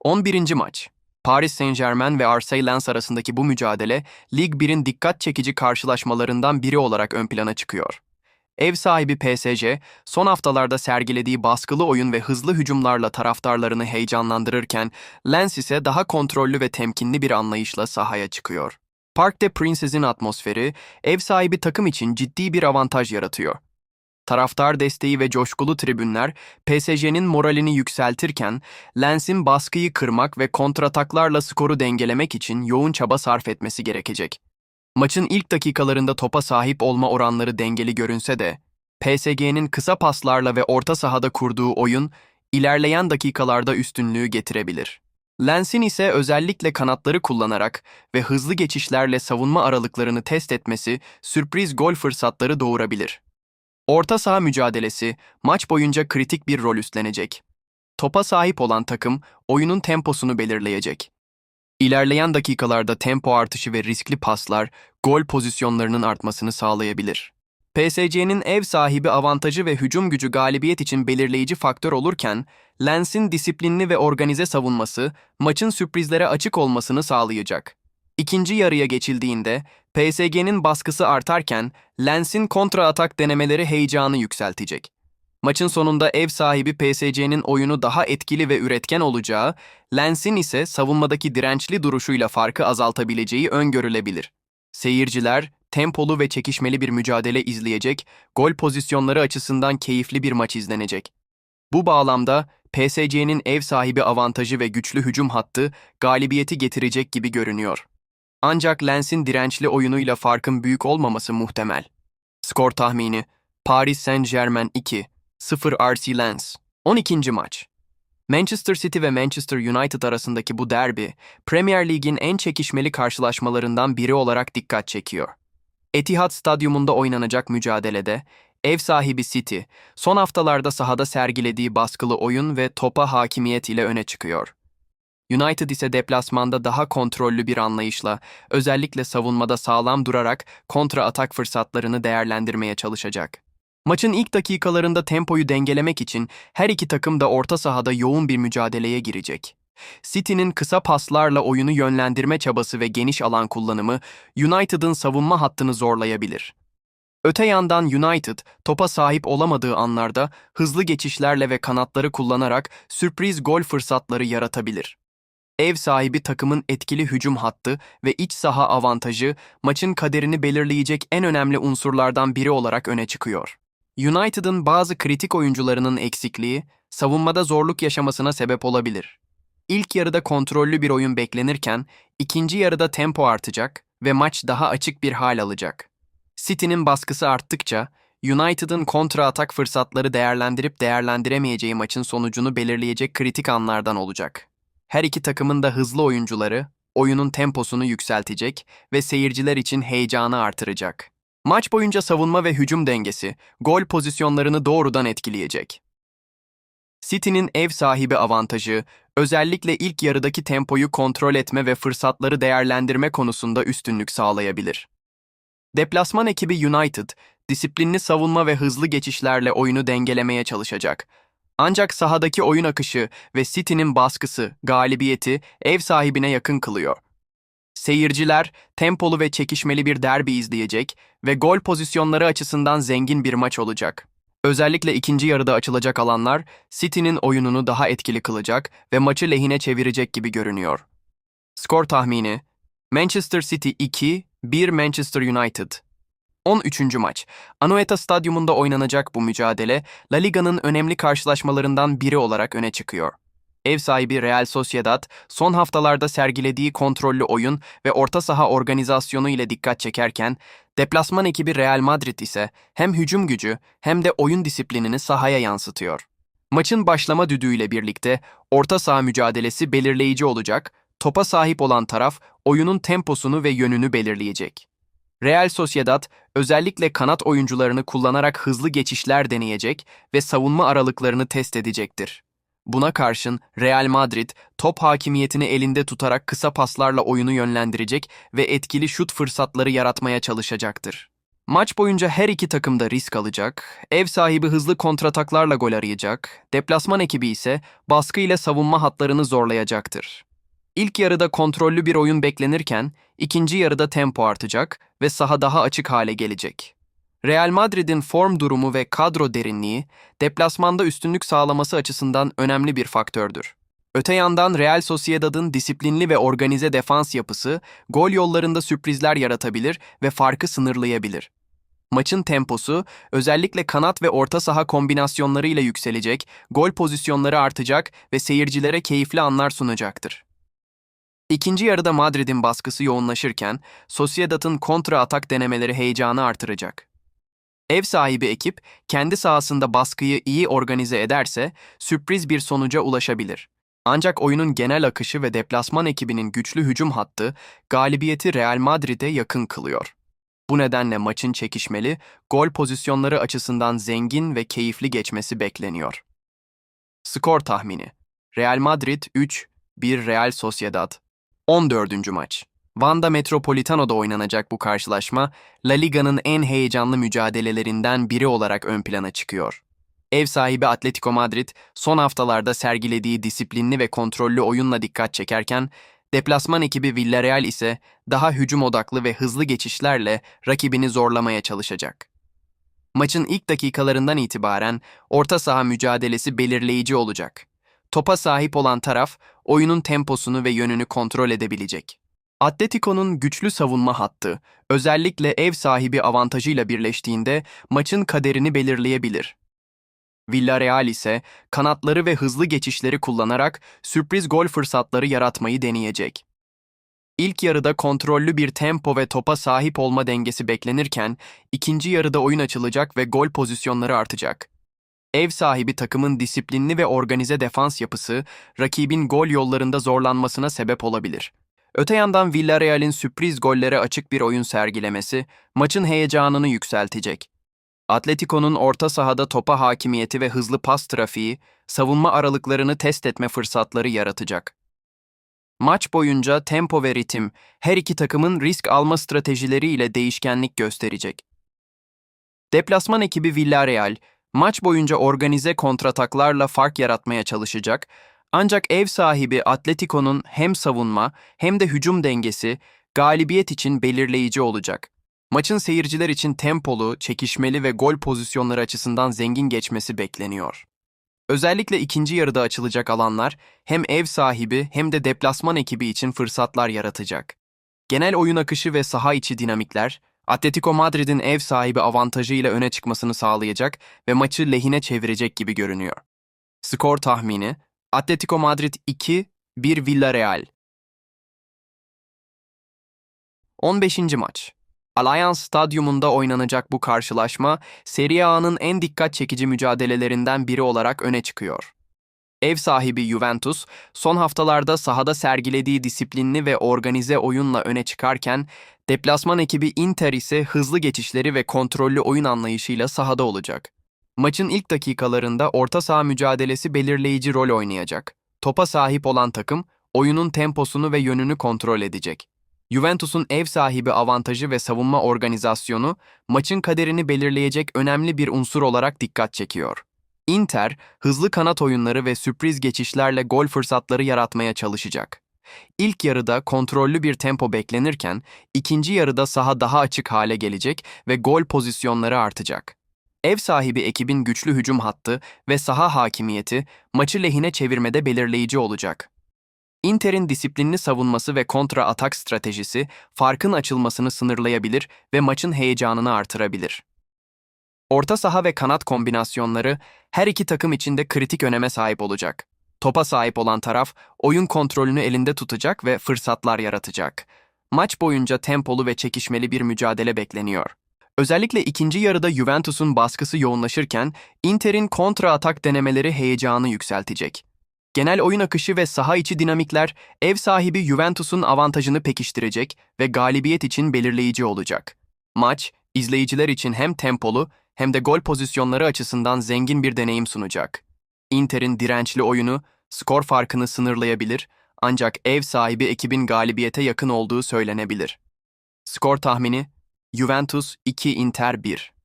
11. maç. Paris Saint-Germain ve Marseille Lens arasındaki bu mücadele, Lig 1'in dikkat çekici karşılaşmalarından biri olarak ön plana çıkıyor. Ev sahibi PSG, son haftalarda sergilediği baskılı oyun ve hızlı hücumlarla taraftarlarını heyecanlandırırken, Lens ise daha kontrollü ve temkinli bir anlayışla sahaya çıkıyor. Park de Princes'in atmosferi, ev sahibi takım için ciddi bir avantaj yaratıyor. Taraftar desteği ve coşkulu tribünler PSG'nin moralini yükseltirken Lens'in baskıyı kırmak ve kontrataklarla skoru dengelemek için yoğun çaba sarf etmesi gerekecek. Maçın ilk dakikalarında topa sahip olma oranları dengeli görünse de PSG'nin kısa paslarla ve orta sahada kurduğu oyun ilerleyen dakikalarda üstünlüğü getirebilir. Lens'in ise özellikle kanatları kullanarak ve hızlı geçişlerle savunma aralıklarını test etmesi sürpriz gol fırsatları doğurabilir. Orta saha mücadelesi maç boyunca kritik bir rol üstlenecek. Topa sahip olan takım oyunun temposunu belirleyecek. İlerleyen dakikalarda tempo artışı ve riskli paslar gol pozisyonlarının artmasını sağlayabilir. PSG'nin ev sahibi avantajı ve hücum gücü galibiyet için belirleyici faktör olurken, Lens'in disiplinli ve organize savunması maçın sürprizlere açık olmasını sağlayacak. İkinci yarıya geçildiğinde PSG'nin baskısı artarken Lens'in kontra atak denemeleri heyecanı yükseltecek. Maçın sonunda ev sahibi PSG'nin oyunu daha etkili ve üretken olacağı, Lens'in ise savunmadaki dirençli duruşuyla farkı azaltabileceği öngörülebilir. Seyirciler tempolu ve çekişmeli bir mücadele izleyecek, gol pozisyonları açısından keyifli bir maç izlenecek. Bu bağlamda PSG'nin ev sahibi avantajı ve güçlü hücum hattı galibiyeti getirecek gibi görünüyor. Ancak Lens'in dirençli oyunuyla farkın büyük olmaması muhtemel. Skor tahmini Paris Saint-Germain 2, 0 RC Lens. 12. maç. Manchester City ve Manchester United arasındaki bu derbi, Premier Lig'in en çekişmeli karşılaşmalarından biri olarak dikkat çekiyor. Etihad Stadyumunda oynanacak mücadelede, ev sahibi City, son haftalarda sahada sergilediği baskılı oyun ve topa hakimiyet ile öne çıkıyor. United ise deplasmanda daha kontrollü bir anlayışla, özellikle savunmada sağlam durarak kontra atak fırsatlarını değerlendirmeye çalışacak. Maçın ilk dakikalarında tempoyu dengelemek için her iki takım da orta sahada yoğun bir mücadeleye girecek. City'nin kısa paslarla oyunu yönlendirme çabası ve geniş alan kullanımı United'ın savunma hattını zorlayabilir. Öte yandan United, topa sahip olamadığı anlarda hızlı geçişlerle ve kanatları kullanarak sürpriz gol fırsatları yaratabilir. Ev sahibi takımın etkili hücum hattı ve iç saha avantajı maçın kaderini belirleyecek en önemli unsurlardan biri olarak öne çıkıyor. United'ın bazı kritik oyuncularının eksikliği savunmada zorluk yaşamasına sebep olabilir. İlk yarıda kontrollü bir oyun beklenirken ikinci yarıda tempo artacak ve maç daha açık bir hal alacak. City'nin baskısı arttıkça United'ın kontra atak fırsatları değerlendirip değerlendiremeyeceği maçın sonucunu belirleyecek kritik anlardan olacak. Her iki takımın da hızlı oyuncuları oyunun temposunu yükseltecek ve seyirciler için heyecanı artıracak. Maç boyunca savunma ve hücum dengesi gol pozisyonlarını doğrudan etkileyecek. City'nin ev sahibi avantajı özellikle ilk yarıdaki tempoyu kontrol etme ve fırsatları değerlendirme konusunda üstünlük sağlayabilir. Deplasman ekibi United, disiplinli savunma ve hızlı geçişlerle oyunu dengelemeye çalışacak. Ancak sahadaki oyun akışı ve City'nin baskısı, galibiyeti ev sahibine yakın kılıyor. Seyirciler tempolu ve çekişmeli bir derbi izleyecek ve gol pozisyonları açısından zengin bir maç olacak. Özellikle ikinci yarıda açılacak alanlar City'nin oyununu daha etkili kılacak ve maçı lehine çevirecek gibi görünüyor. Skor tahmini Manchester City 2, 1 Manchester United. 13. maç. Anoeta Stadyumunda oynanacak bu mücadele La Liga'nın önemli karşılaşmalarından biri olarak öne çıkıyor. Ev sahibi Real Sociedad, son haftalarda sergilediği kontrollü oyun ve orta saha organizasyonu ile dikkat çekerken, deplasman ekibi Real Madrid ise hem hücum gücü hem de oyun disiplinini sahaya yansıtıyor. Maçın başlama düdüğüyle birlikte orta saha mücadelesi belirleyici olacak, topa sahip olan taraf oyunun temposunu ve yönünü belirleyecek. Real Sociedad özellikle kanat oyuncularını kullanarak hızlı geçişler deneyecek ve savunma aralıklarını test edecektir. Buna karşın Real Madrid top hakimiyetini elinde tutarak kısa paslarla oyunu yönlendirecek ve etkili şut fırsatları yaratmaya çalışacaktır. Maç boyunca her iki takım da risk alacak, ev sahibi hızlı kontrataklarla gol arayacak, deplasman ekibi ise baskı ile savunma hatlarını zorlayacaktır. İlk yarıda kontrollü bir oyun beklenirken, ikinci yarıda tempo artacak ve saha daha açık hale gelecek. Real Madrid'in form durumu ve kadro derinliği, deplasmanda üstünlük sağlaması açısından önemli bir faktördür. Öte yandan Real Sociedad'ın disiplinli ve organize defans yapısı, gol yollarında sürprizler yaratabilir ve farkı sınırlayabilir. Maçın temposu, özellikle kanat ve orta saha kombinasyonlarıyla yükselecek, gol pozisyonları artacak ve seyircilere keyifli anlar sunacaktır. İkinci yarıda Madrid'in baskısı yoğunlaşırken, Sociedad'ın kontra atak denemeleri heyecanı artıracak. Ev sahibi ekip, kendi sahasında baskıyı iyi organize ederse, sürpriz bir sonuca ulaşabilir. Ancak oyunun genel akışı ve deplasman ekibinin güçlü hücum hattı, galibiyeti Real Madrid'e yakın kılıyor. Bu nedenle maçın çekişmeli, gol pozisyonları açısından zengin ve keyifli geçmesi bekleniyor. Skor tahmini Real Madrid 3, 1 Real Sociedad 14. maç Wanda Metropolitano'da oynanacak bu karşılaşma, La Liga'nın en heyecanlı mücadelelerinden biri olarak ön plana çıkıyor. Ev sahibi Atletico Madrid, son haftalarda sergilediği disiplinli ve kontrollü oyunla dikkat çekerken, deplasman ekibi Villarreal ise daha hücum odaklı ve hızlı geçişlerle rakibini zorlamaya çalışacak. Maçın ilk dakikalarından itibaren orta saha mücadelesi belirleyici olacak. Topa sahip olan taraf oyunun temposunu ve yönünü kontrol edebilecek. Atletico'nun güçlü savunma hattı, özellikle ev sahibi avantajıyla birleştiğinde maçın kaderini belirleyebilir. Villarreal ise kanatları ve hızlı geçişleri kullanarak sürpriz gol fırsatları yaratmayı deneyecek. İlk yarıda kontrollü bir tempo ve topa sahip olma dengesi beklenirken, ikinci yarıda oyun açılacak ve gol pozisyonları artacak. Ev sahibi takımın disiplinli ve organize defans yapısı, rakibin gol yollarında zorlanmasına sebep olabilir. Öte yandan Villarreal'in sürpriz gollere açık bir oyun sergilemesi, maçın heyecanını yükseltecek. Atletico'nun orta sahada topa hakimiyeti ve hızlı pas trafiği, savunma aralıklarını test etme fırsatları yaratacak. Maç boyunca tempo ve ritim, her iki takımın risk alma stratejileriyle değişkenlik gösterecek. Deplasman ekibi Villarreal, maç boyunca organize kontrataklarla fark yaratmaya çalışacak, ancak ev sahibi Atletico'nun hem savunma hem de hücum dengesi galibiyet için belirleyici olacak. Maçın seyirciler için tempolu, çekişmeli ve gol pozisyonları açısından zengin geçmesi bekleniyor. Özellikle ikinci yarıda açılacak alanlar hem ev sahibi hem de deplasman ekibi için fırsatlar yaratacak. Genel oyun akışı ve saha içi dinamikler, Atletico Madrid'in ev sahibi avantajıyla öne çıkmasını sağlayacak ve maçı lehine çevirecek gibi görünüyor. Skor tahmini Atletico Madrid 2, 1 Villarreal. 15. maç Allianz Stadyumunda oynanacak bu karşılaşma, Serie A'nın en dikkat çekici mücadelelerinden biri olarak öne çıkıyor. Ev sahibi Juventus, son haftalarda sahada sergilediği disiplinli ve organize oyunla öne çıkarken, deplasman ekibi Inter ise hızlı geçişleri ve kontrollü oyun anlayışıyla sahada olacak. Maçın ilk dakikalarında orta saha mücadelesi belirleyici rol oynayacak. Topa sahip olan takım, oyunun temposunu ve yönünü kontrol edecek. Juventus'un ev sahibi avantajı ve savunma organizasyonu maçın kaderini belirleyecek önemli bir unsur olarak dikkat çekiyor. Inter, hızlı kanat oyunları ve sürpriz geçişlerle gol fırsatları yaratmaya çalışacak. İlk yarıda kontrollü bir tempo beklenirken, ikinci yarıda saha daha açık hale gelecek ve gol pozisyonları artacak. Ev sahibi ekibin güçlü hücum hattı ve saha hakimiyeti maçı lehine çevirmede belirleyici olacak. Inter'in disiplinli savunması ve kontra atak stratejisi farkın açılmasını sınırlayabilir ve maçın heyecanını artırabilir. Orta saha ve kanat kombinasyonları her iki takım için de kritik öneme sahip olacak. Topa sahip olan taraf oyun kontrolünü elinde tutacak ve fırsatlar yaratacak. Maç boyunca tempolu ve çekişmeli bir mücadele bekleniyor. Özellikle ikinci yarıda Juventus'un baskısı yoğunlaşırken Inter'in kontra atak denemeleri heyecanı yükseltecek. Genel oyun akışı ve saha içi dinamikler ev sahibi Juventus'un avantajını pekiştirecek ve galibiyet için belirleyici olacak. Maç, izleyiciler için hem tempolu hem de gol pozisyonları açısından zengin bir deneyim sunacak. Inter'in dirençli oyunu skor farkını sınırlayabilir ancak ev sahibi ekibin galibiyete yakın olduğu söylenebilir. Skor tahmini Juventus 2 Inter 1